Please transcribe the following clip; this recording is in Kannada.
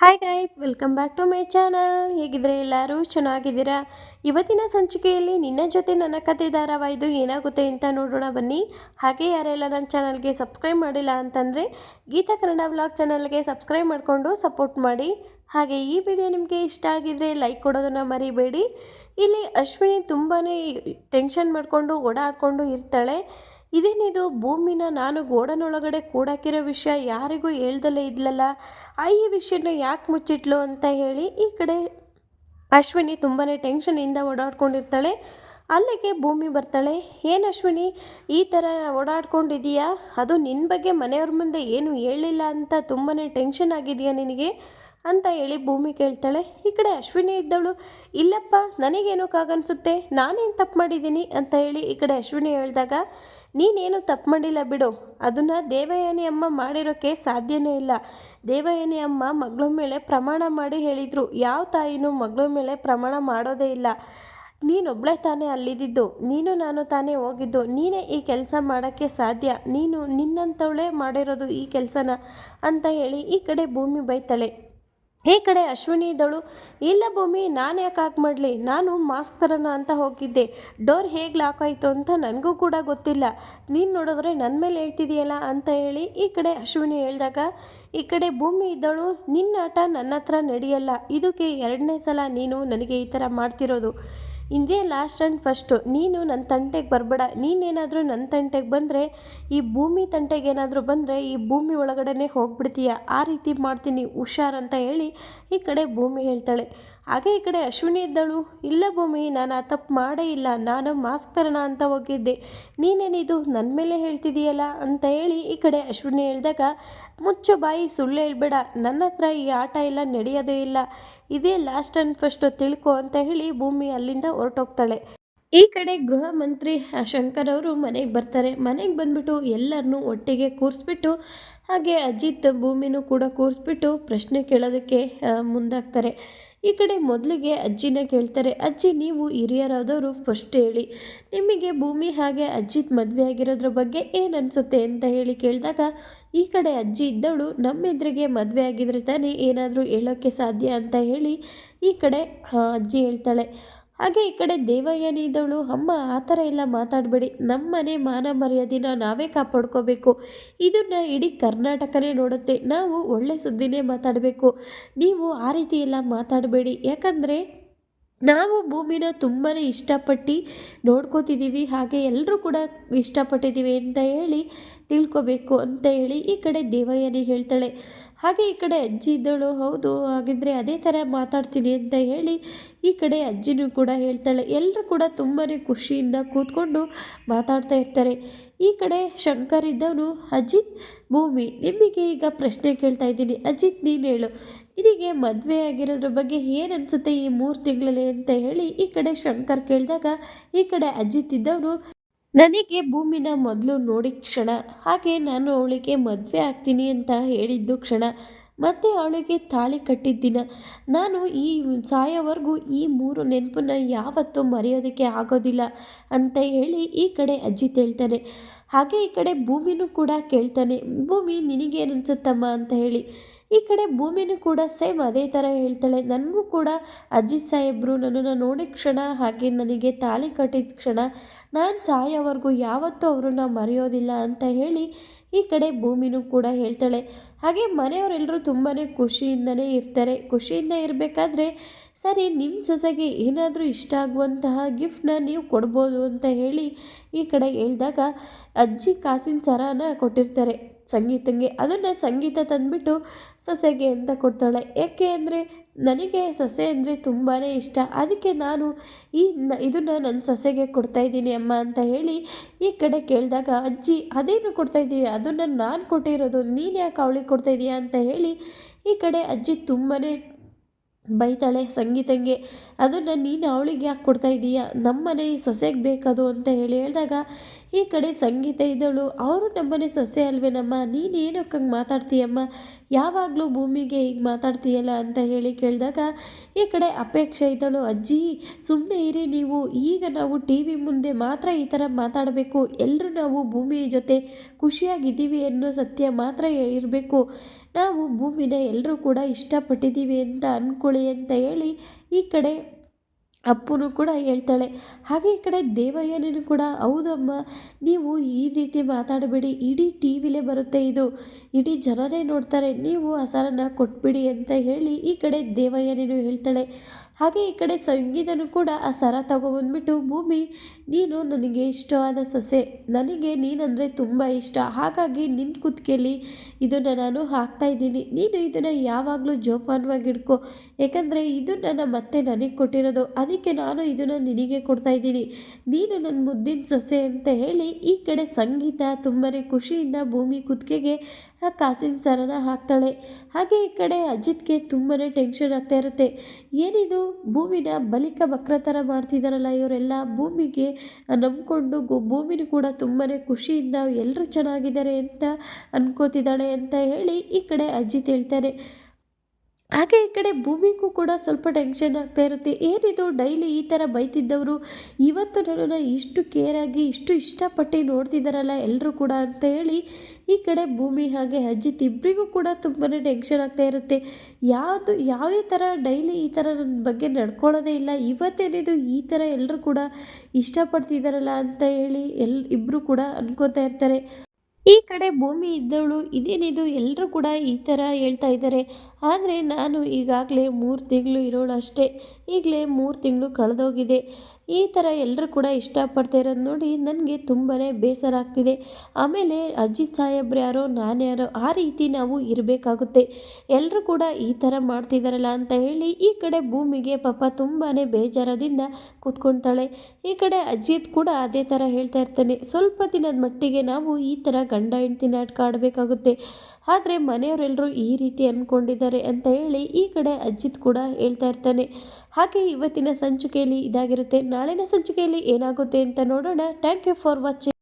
Hi guys welcome back to my channel ಹೇಗಿದ್ರೆ ಎಲ್ಲರೂ ಚೆನ್ನಾಗಿದ್ದೀರಾ? ಇವತ್ತಿನ ಸಂಚಿಕೆಯಲ್ಲಿ ನಿನ್ನ ಜೊತೆ ನನ್ನ ಕತೆ ಧಾರಾವಾಹಿದು ಏನಾಗುತ್ತೆ ಅಂತ ನೋಡೋಣ ಬನ್ನಿ. ಹಾಗೆ ಯಾರೆಲ್ಲ ನನ್ನ ಚಾನಲ್ಗೆ ಸಬ್ಸ್ಕ್ರೈಬ್ ಮಾಡಿಲ್ಲ ಅಂತಂದರೆ ಗೀತಾ ಕನ್ನಡ ವ್ಲಾಗ್ ಚಾನಲ್ಗೆ ಸಬ್ಸ್ಕ್ರೈಬ್ ಮಾಡಿಕೊಂಡು ಸಪೋರ್ಟ್ ಮಾಡಿ. ಹಾಗೆ ಈ ವಿಡಿಯೋ ನಿಮಗೆ ಇಷ್ಟ ಆಗಿದ್ದರೆ ಲೈಕ್ ಕೊಡೋದನ್ನು ಮರಿಬೇಡಿ. ಇಲ್ಲಿ ಅಶ್ವಿನಿ ತುಂಬಾ ಟೆನ್ಷನ್ ಮಾಡಿಕೊಂಡು ಓಡಾಡಿಕೊಂಡು ಇರ್ತಾಳೆ. ಇದೇನಿದು? ಭೂಮಿನ ನಾನು ಗೋಡನೊಳಗಡೆ ಕೂಡಾಕಿರೋ ವಿಷಯ ಯಾರಿಗೂ ಹೇಳ್ದಲೇ ಇದ್ಲಲ್ಲ. ಆ ಈ ವಿಷಯನ ಯಾಕೆ ಮುಚ್ಚಿಟ್ಲು ಅಂತ ಹೇಳಿ ಈ ಕಡೆ ಅಶ್ವಿನಿ ತುಂಬಾ ಟೆನ್ಷನಿಂದ ಓಡಾಡ್ಕೊಂಡಿರ್ತಾಳೆ. ಅಲ್ಲಿಗೆ ಭೂಮಿ ಬರ್ತಾಳೆ. ಏನು ಅಶ್ವಿನಿ, ಈ ಥರ ಓಡಾಡ್ಕೊಂಡಿದ್ದೀಯಾ ಅದು ನಿನ್ನ ಬಗ್ಗೆ ಮನೆಯವ್ರ ಮುಂದೆ ಏನು ಹೇಳಿಲ್ಲ ಅಂತ ತುಂಬಾ ಟೆನ್ಷನ್ ಆಗಿದೆಯಾ ನಿನಗೆ? ಅಂತ ಹೇಳಿ ಭೂಮಿ ಕೇಳ್ತಾಳೆ. ಈ ಕಡೆ ಅಶ್ವಿನಿ ಇದ್ದವಳು ಇಲ್ಲಪ್ಪ, ನನಗೇನೋ ಕಾಗನ್ಸುತ್ತೆ? ನಾನೇನು ತಪ್ಪು ಮಾಡಿದ್ದೀನಿ? ಅಂತ ಹೇಳಿ ಈ ಕಡೆ ಅಶ್ವಿನಿ ಹೇಳಿದಾಗ ನೀನೇನು ತಪ್ಪು ಮಾಡಿಲ್ಲ ಬಿಡು. ಅದನ್ನು ದೇವಯಾನಿ ಅಮ್ಮ ಮಾಡಿರೋಕ್ಕೆ ಸಾಧ್ಯನೇ ಇಲ್ಲ. ದೇವಯಾನಿ ಅಮ್ಮ ಮಗಳ ಮೇಲೆ ಪ್ರಮಾಣ ಮಾಡಿ ಹೇಳಿದರು. ಯಾವ ತಾಯಿನೂ ಮಗಳ ಮೇಲೆ ಪ್ರಮಾಣ ಮಾಡೋದೇ ಇಲ್ಲ. ನೀನೊಬ್ಬಳೇ ತಾನೇ ಅಲ್ಲಿದ್ದು ನೀನು ನಾನು ತಾನೇ ಹೋಗಿದ್ದು. ನೀನೇ ಈ ಕೆಲಸ ಮಾಡೋಕ್ಕೆ ಸಾಧ್ಯ. ನೀನು ನಿನ್ನಂಥವಳೇ ಮಾಡಿರೋದು ಈ ಕೆಲಸನ ಅಂತ ಹೇಳಿ ಈ ಕಡೆ ಭೂಮಿ ಬೈತಾಳೆ. ಈ ಕಡೆ ಅಶ್ವಿನಿ ಇದ್ದಳು ಇಲ್ಲ ಭೂಮಿ, ನಾನು ಯಾಕೆ ಹಾಕಿ ಮಾಡಲಿ? ನಾನು ಮಾಸ್ಕ್ ತರೋಣ ಅಂತ ಹೋಗಿದ್ದೆ. ಡೋರ್ ಹೇಗೆ ಲಾಕ್ ಆಯಿತು ಅಂತ ನನಗೂ ಕೂಡ ಗೊತ್ತಿಲ್ಲ. ನೀನು ನೋಡಿದ್ರೆ ನನ್ನ ಮೇಲೆ ಹೇಳ್ತಿದೆಯಲ್ಲ ಅಂತ ಹೇಳಿ ಈ ಕಡೆ ಅಶ್ವಿನಿ ಹೇಳಿದಾಗ, ಈ ಕಡೆ ಭೂಮಿ ಇದ್ದಳು ನಿನ್ನ ಆಟ ನನ್ನ ಹತ್ರ ನಡೆಯಲ್ಲ. ಇದಕ್ಕೆ ಎರಡನೇ ಸಲ ನೀನು ನನಗೆ ಈ ಥರ ಮಾಡ್ತಿರೋದು. ಇದೇ ಲಾಸ್ಟ್ ಆ್ಯಂಡ್ ಫಸ್ಟು ನೀನು ನನ್ನ ತಂಟೆಗೆ ಬರಬೇಡ. ನೀನೇನಾದರೂ ನನ್ನ ತಂಟೆಗೆ ಬಂದರೆ, ಈ ಭೂಮಿ ತಂಟೆಗೆ ಏನಾದರೂ ಬಂದರೆ, ಈ ಭೂಮಿ ಒಳಗಡೆನೇ ಹೋಗ್ಬಿಡ್ತೀಯ. ಆ ರೀತಿ ಮಾಡ್ತೀನಿ ಅಂತ ಹೇಳಿ ಈ ಕಡೆ ಭೂಮಿ ಹೇಳ್ತಾಳೆ. ಹಾಗೆ ಈ ಕಡೆ ಅಶ್ವಿನಿ ಇದ್ದಳು. ಇಲ್ಲ ಭೂಮಿ, ನಾನು ಆ ತಪ್ಪು ಮಾಡೇ ಇಲ್ಲ. ನಾನು ಮಾಸ್ಕ್ ತರೋಣ ಅಂತ ಹೋಗಿದ್ದೆ. ನೀನೇನಿದು? ನನ್ನ ಮೇಲೆ ಹೇಳ್ತಿದೀಯಲ್ಲ ಅಂತ ಹೇಳಿ ಈ ಕಡೆ ಅಶ್ವಿನಿ ಹೇಳಿದಾಗ, ಮುಚ್ಚು ಬಾಯಿ, ಸುಳ್ಳು ಹೇಳ್ಬೇಡ. ನನ್ನ ಹತ್ರ ಈ ಆಟ ಎಲ್ಲ ನಡೆಯೋದೇ ಇಲ್ಲ. ಇದೇ ಲಾಸ್ಟ್ ಆ್ಯಂಡ್ ಫಸ್ಟು ತಿಳ್ಕೊ ಅಂತ ಹೇಳಿ ಭೂಮಿ ಅಲ್ಲಿಂದ ಹೊರಟೋಗ್ತಾಳೆ. ಈ ಕಡೆ ಗೃಹ ಮಂತ್ರಿ ಶಂಕರ್ ಅವರು ಮನೆಗೆ ಬರ್ತಾರೆ. ಮನೆಗೆ ಬಂದ್ಬಿಟ್ಟು ಎಲ್ಲರನ್ನೂ ಒಟ್ಟಿಗೆ ಕೂರಿಸ್ಬಿಟ್ಟು, ಹಾಗೆ ಅಜಿತ್ ಭೂಮಿನೂ ಕೂಡ ಕೂರಿಸ್ಬಿಟ್ಟು ಪ್ರಶ್ನೆ ಕೇಳೋದಕ್ಕೆ ಮುಂದಾಗ್ತಾರೆ. ಈ ಕಡೆ ಮೊದಲಿಗೆ ಅಜ್ಜಿನ ಕೇಳ್ತಾರೆ, ಅಜ್ಜಿ, ನೀವು ಹಿರಿಯರಾದವರು ಫಸ್ಟ್ ಹೇಳಿ. ನಿಮಗೆ ಭೂಮಿ ಹಾಗೆ ಅಜ್ಜಿತ್ ಮದುವೆ ಆಗಿರೋದ್ರ ಬಗ್ಗೆ ಏನು ಅನಿಸುತ್ತೆ ಅಂತ ಹೇಳಿ ಕೇಳಿದಾಗ, ಈ ಕಡೆ ಅಜ್ಜಿ ಇದ್ದವಳು ನಮ್ಮೆದ್ರಿಗೆ ಮದುವೆ ಆಗಿದ್ರೆ ತಾನೇ ಏನಾದರೂ ಹೇಳೋಕ್ಕೆ ಸಾಧ್ಯ ಅಂತ ಹೇಳಿ ಈ ಕಡೆ ಅಜ್ಜಿ ಹೇಳ್ತಾಳೆ. ಹಾಗೆ ಈ ಕಡೆ ದೇವಯಾನಿ ಇದ್ದವಳು, ಅಮ್ಮ, ಆ ಥರ ಎಲ್ಲ ಮಾತಾಡಬೇಡಿ. ನಮ್ಮ ಮನೆ ಮಾನ ಮರ್ಯಾದಿನ ನಾವೇ ಕಾಪಾಡ್ಕೋಬೇಕು. ಇದನ್ನು ಇಡೀ ಕರ್ನಾಟಕನೇ ನೋಡುತ್ತೆ. ನಾವು ಒಳ್ಳೆ ಸುದ್ದಿನೇ ಮಾತಾಡಬೇಕು. ನೀವು ಆ ರೀತಿ ಎಲ್ಲ ಮಾತಾಡಬೇಡಿ. ಯಾಕಂದರೆ ನಾವು ಭೂಮಿನ ತುಂಬಾ ಇಷ್ಟಪಟ್ಟು ನೋಡ್ಕೋತಿದ್ದೀವಿ ಹಾಗೆ ಎಲ್ಲರೂ ಕೂಡ ಇಷ್ಟಪಟ್ಟಿದ್ದೀವಿ ಅಂತ ಹೇಳಿ ತಿಳ್ಕೊಬೇಕು ಅಂತ ಹೇಳಿ ಈ ಕಡೆ ದೇವಯ್ಯನೇ ಹೇಳ್ತಾಳೆ. ಹಾಗೆ ಈ ಕಡೆ ಅಜ್ಜಿ ಇದ್ದಳು, ಹೌದು ಹಾಗಿದ್ದರೆ ಅದೇ ಥರ ಮಾತಾಡ್ತೀನಿ ಅಂತ ಹೇಳಿ ಈ ಕಡೆ ಅಜ್ಜಿನೂ ಕೂಡ ಹೇಳ್ತಾಳೆ. ಎಲ್ಲರೂ ಕೂಡ ತುಂಬಾ ಖುಷಿಯಿಂದ ಕೂತ್ಕೊಂಡು ಮಾತಾಡ್ತಾ ಇರ್ತಾರೆ. ಈ ಕಡೆ ಶಂಕರ್ ಇದ್ದವನು, ಅಜಿತ್, ಭೂಮಿ ನಿಮಗೆ ಈಗ ಪ್ರಶ್ನೆ ಕೇಳ್ತಾ ಇದ್ದೀನಿ. ಅಜಿತ್, ನೀನು ಹೇಳು. ನಿನಗೆ ಮದುವೆ ಆಗಿರೋದ್ರ ಬಗ್ಗೆ ಏನು ಅನಿಸುತ್ತೆ ಈ ಮೂರು ತಿಂಗಳಲ್ಲಿ? ಅಂತ ಹೇಳಿ ಈ ಕಡೆ ಶಂಕರ್ ಕೇಳಿದಾಗ ಈ ಕಡೆ ಅಜಿತ್ ಇದ್ದವನು ನನಗೆ ಭೂಮಿನ ಮೊದಲು ನೋಡಿದ ಕ್ಷಣ, ಹಾಗೆ ನಾನು ಅವಳಿಗೆ ಮದುವೆ ಆಗ್ತೀನಿ ಅಂತ ಹೇಳಿದ್ದು ಕ್ಷಣ, ಮತ್ತು ಅವಳಿಗೆ ತಾಳಿ ಕಟ್ಟಿದ್ದಿನ. ನಾನು ಈ ಸಾಯೋವರೆಗೂ ಈ ಮೂರು ನೆನಪನ್ನ ಯಾವತ್ತೂ ಮರೆಯೋದಕ್ಕೆ ಆಗೋದಿಲ್ಲ ಅಂತ ಹೇಳಿ ಈ ಕಡೆ ಅಜ್ಜಿ ತೇಳ್ತಾನೆ ಹಾಗೆ ಈ ಕಡೆ ಭೂಮಿನೂ ಕೂಡ ಕೇಳ್ತಾನೆ. ಭೂಮಿ ನಿನಗೇನು ಅನಿಸುತ್ತಮ್ಮ ಅಂತ ಹೇಳಿ. ಈ ಕಡೆ ಭೂಮಿನೂ ಕೂಡ ಸೇಮ್ ಅದೇ ಥರ ಹೇಳ್ತಾಳೆ. ನನಗೂ ಕೂಡ ಅಜ್ಜಿ ಸಾಹೇಬರು ನನ್ನನ್ನು ನೋಡಿದ ಕ್ಷಣ ಹಾಗೆ ನನಗೆ ತಾಳಿ ಕಟ್ಟಿದ ಕ್ಷಣ, ನಾನು ಸಾಯೋವರೆಗೂ ಯಾವತ್ತೂ ಅವ್ರನ್ನ ಮರೆಯೋದಿಲ್ಲ ಅಂತ ಹೇಳಿ ಈ ಕಡೆ ಭೂಮಿನೂ ಕೂಡ ಹೇಳ್ತಾಳೆ. ಹಾಗೆ ಮನೆಯವರೆಲ್ಲರೂ ತುಂಬಾ ಖುಷಿಯಿಂದನೇ ಇರ್ತಾರೆ. ಖುಷಿಯಿಂದ ಇರಬೇಕಾದ್ರೆ, ಸರಿ ನಿಮ್ಮ ಸೊಸೆಗೆ ಏನಾದರೂ ಇಷ್ಟ ಆಗುವಂತಹ ಗಿಫ್ಟ್ನ ನೀವು ಕೊಡ್ಬೋದು ಅಂತ ಹೇಳಿ ಈ ಕಡೆ ಹೇಳಿದಾಗ ಅಜ್ಜಿ ಕಾಸಿನ ಸರನ ಕೊಟ್ಟಿರ್ತಾರೆ. ಸಂಗೀತಂಗೆ. ಅದನ್ನು ಸಂಗೀತ ತಂದುಬಿಟ್ಟು ಸೊಸೆಗೆ ಅಂತ ಕೊಡ್ತಾಳೆ. ಯಾಕೆ ಅಂದರೆ ನನಗೆ ಸೊಸೆ ಅಂದರೆ ತುಂಬಾ ಇಷ್ಟ. ಅದಕ್ಕೆ ನಾನು ಈ ಇದನ್ನು ನನ್ನ ಸೊಸೆಗೆ ಕೊಡ್ತಾಯಿದ್ದೀನಿ ಅಮ್ಮ ಅಂತ ಹೇಳಿ ಈ ಕಡೆ ಕೇಳಿದಾಗ, ಅಜ್ಜಿ, ಅದೇನು ಕೊಡ್ತಾಯಿದ್ದೀಯ ಅದನ್ನು ನಾನು ಕೊಟ್ಟಿರೋದು, ನೀನು ಯಾಕೆ ಅವಳಿಗೆ ಕೊಡ್ತಾಯಿದ್ದೀಯಾ ಅಂತ ಹೇಳಿ ಈ ಕಡೆ ಅಜ್ಜಿ ತುಂಬಾ ಬೈತಾಳೆ ಸಂಗೀತಂಗೆ. ಅದನ್ನು ನೀನು ಅವಳಿಗೆ ಯಾಕೆ ಕೊಡ್ತಾ ಇದ್ದೀಯಾ ನಮ್ಮನೆ ಸೊಸೆಗೆ ಬೇಕದು ಅಂತ ಹೇಳಿ ಹೇಳಿದಾಗ ಈ ಕಡೆ ಸಂಗೀತ ಇದ್ದಳು. ಅವರು ನಮ್ಮನೆ ಸೊಸೆ ಅಲ್ವೇನಮ್ಮ ನೀನು ಏನಕ್ಕೆ ಹಂಗೆ ಮಾತಾಡ್ತೀಯಮ್ಮ? ಯಾವಾಗಲೂ ಭೂಮಿಗೆ ಹೀಗೆ ಮಾತಾಡ್ತೀಯಲ್ಲ ಅಂತ ಹೇಳಿ ಕೇಳಿದಾಗ ಈ ಕಡೆ ಅಪೇಕ್ಷೆ ಇದ್ದಳು. ಅಜ್ಜಿ ಸುಮ್ಮನೆ ಇರಿ ನೀವು. ಈಗ ನಾವು ಟಿ ವಿ ಮುಂದೆ ಮಾತ್ರ ಈ ಥರ ಮಾತಾಡಬೇಕು. ಎಲ್ಲರೂ ನಾವು ಭೂಮಿ ಜೊತೆ ಖುಷಿಯಾಗಿದ್ದೀವಿ ಅನ್ನೋ ಸತ್ಯ ಮಾತ್ರ ಇರಬೇಕು. ನಾವು ಭೂಮಿನ ಎಲ್ಲರೂ ಕೂಡ ಇಷ್ಟಪಟ್ಟಿದ್ದೀವಿ ಅಂತ ಅಂದ್ಕೊಳ್ಳಿ ಅಂತ ಹೇಳಿ ಈ ಕಡೆ ಅಪ್ಪುನು ಕೂಡ ಹೇಳ್ತಾಳೆ, ಹಾಗೆ ಈ ಕಡೆ ದೇವಯ್ಯನೂ ಕೂಡ, ಹೌದಮ್ಮ, ನೀವು ಈ ರೀತಿ ಮಾತಾಡಬೇಡಿ, ಇಡೀ ಟಿ ವಿಲೇ ಬರುತ್ತೆ ಇದು, ಇಡೀ ಜನರೇ ನೋಡ್ತಾರೆ, ನೀವು ಆ ಸರನ ಕೊಟ್ಬಿಡಿ ಅಂತ ಹೇಳಿ ಈ ಕಡೆ ದೇವಯ್ಯನೇನು ಹೇಳ್ತಾಳೆ ಹಾಗೆ ಈ ಕಡೆ ಸಂಗೀತನೂ ಕೂಡ ಆ ಸರ ತಗೊಬಂದ್ಬಿಟ್ಟು ಭೂಮಿ, ನೀನು ನನಗೆ ಇಷ್ಟವಾದ ಸೊಸೆ. ನನಗೆ ನೀನಂದರೆ ತುಂಬ ಇಷ್ಟ. ಹಾಗಾಗಿ ನಿನ್ನ ಕುತ್ತಿಗೆಯಲ್ಲಿ ಇದನ್ನು ನಾನು ಇದ್ದೀನಿ. ನೀನು ಇದನ್ನು ಯಾವಾಗಲೂ ಜೋಪಾನವಾಗಿ ಇಡ್ಕೊ ಯಾಕಂದರೆ ಇದು ನನ್ನ ಮತ್ತೆ ನನಗೆ ಕೊಟ್ಟಿರೋದು. ಅದಕ್ಕೆ ನಾನು ಇದನ್ನು ನಿನಗೆ ಕೊಡ್ತಾಯಿದ್ದೀನಿ ನೀನು ನನ್ನ ಮುದ್ದಿನ ಸೊಸೆ ಅಂತ ಹೇಳಿ ಈ ಕಡೆ ಸಂಗೀತ ತುಂಬಾ ಖುಷಿಯಿಂದ ಭೂಮಿ ಕುತ್ತಿಗೆಗೆ ಆ ಕಾಸಿನ ಸರನ ಹಾಕ್ತಾಳೆ. ಹಾಗೆ ಈ ಕಡೆ ಅಜಿತ್ಗೆ ತುಂಬಾ ಟೆನ್ಷನ್ ಆಗ್ತಾ ಇರುತ್ತೆ. ಏನಿದು? ಭೂಮಿನ ಬಲಿಕ ಬಕ್ರ ಥರ ಮಾಡ್ತಿದ್ದಾರಲ್ಲ ಇವರೆಲ್ಲ. ಭೂಮಿಗೆ ನಂಬಿಕೊಂಡು ಗು, ಭೂಮಿನೂ ಕೂಡ ತುಂಬಾ ಖುಷಿಯಿಂದ ಎಲ್ಲರೂ ಚೆನ್ನಾಗಿದ್ದಾರೆ ಅಂತ ಅನ್ಕೋತಿದ್ದಾಳೆ ಅಂತ ಹೇಳಿ ಈ ಕಡೆ ಅಜಿತ್ ಹೇಳ್ತಾರೆ. ಹಾಗೆ ಈ ಕಡೆ ಭೂಮಿಗೂ ಕೂಡ ಸ್ವಲ್ಪ ಟೆನ್ಷನ್ ಆಗ್ತಾ ಇರುತ್ತೆ. ಏನಿದು ಡೈಲಿ ಈ ಥರ ಬೈತಿದ್ದವರು? ಇವತ್ತು ನನ್ನ ಇಷ್ಟು ಕೇರಾಗಿ ಇಷ್ಟು ಇಷ್ಟಪಟ್ಟು ನೋಡ್ತಿದ್ದಾರಲ್ಲ ಎಲ್ಲರೂ ಕೂಡ ಅಂತ ಹೇಳಿ ಈ ಕಡೆ ಭೂಮಿ ಹಾಗೆ ಅಜ್ಜಿ ಇಬ್ಬರಿಗೂ ಕೂಡ ತುಂಬಾ ಟೆನ್ಷನ್ ಆಗ್ತಾ ಇರುತ್ತೆ. ಯಾವುದು, ಯಾವುದೇ ಥರ ಡೈಲಿ ಈ ಥರ ನನ್ನ ಬಗ್ಗೆ ನಡ್ಕೊಳ್ಳೋದೇ ಇಲ್ಲ. ಇವತ್ತೇನಿದು ಈ ಥರ ಎಲ್ಲರೂ ಕೂಡ ಇಷ್ಟಪಡ್ತಿದ್ದಾರಲ್ಲ ಅಂತ ಹೇಳಿ ಎಲ್ ಇಬ್ಬರು ಕೂಡ ಅನ್ಕೋತಾ ಇರ್ತಾರೆ. ಈ ಕಡೆ ಭೂಮಿ ಇದ್ದವಳು, ಇದೇನಿದು? ಎಲ್ಲರೂ ಕೂಡ ಈ ಥರ ಹೇಳ್ತಾ ಇದ್ದಾರೆ. ಆದರೆ ನಾನು ಈಗಾಗಲೇ ಮೂರು ತಿಂಗಳು ಇರೋಳು ಅಷ್ಟೇ ಈಗಲೇ ಮೂರು ತಿಂಗಳು ಕಳೆದೋಗಿದೆ. ಈ ಥರ ಎಲ್ಲರೂ ಕೂಡ ಇಷ್ಟಪಡ್ತಾ ಇರೋದು ನೋಡಿ ನನಗೆ ತುಂಬಾ ಬೇಸರ ಆಗ್ತಿದೆ. ಆಮೇಲೆ ಅಜಿತ್ ಸಾಹೇಬ್ರು ಯಾರೋ, ನಾನು ಯಾರೋ, ಆ ರೀತಿ ನಾವು ಇರಬೇಕಾಗುತ್ತೆ. ಎಲ್ಲರೂ ಕೂಡ ಈ ಥರ ಮಾಡ್ತಿದ್ದಾರಲ್ಲ ಅಂತ ಹೇಳಿ ಈ ಕಡೆ ಭೂಮಿಗೆ ಪಾಪ ತುಂಬಾ ಬೇಜಾರದಿಂದ ಕೂತ್ಕೊಳ್ತಾಳೆ. ಈ ಕಡೆ ಅಜಿತ್ ಕೂಡ ಅದೇ ಥರ ಹೇಳ್ತಾ ಇರ್ತಾನೆ. ಸ್ವಲ್ಪ ದಿನದ ಮಟ್ಟಿಗೆ ನಾವು ಈ ಥರ ಗಂಡ ಹೆಂಡ್ತಿ ನಾಟಕ ಆಡಬೇಕಾಗುತ್ತೆ. ಆದರೆ ಮನೆಯವರೆಲ್ಲರೂ ಈ ರೀತಿ ಅಂದ್ಕೊಂಡಿದ್ದಾರೆ ಅಂತ ಹೇಳಿ ಈ ಕಡೆ ಅಜ್ಜಿತ್ ಕೂಡ ಹೇಳ್ತಾ ಇರ್ತಾನೆ. ಹಾಗೆ ಇವತ್ತಿನ ಸಂಚಿಕೆಯಲ್ಲಿ ಇದಾಗಿರುತ್ತೆ. ನಾಳಿನ ಸಂಚಿಕೆಯಲ್ಲಿ ಏನಾಗುತ್ತೆ ಅಂತ ನೋಡೋಣ. Thank you for watching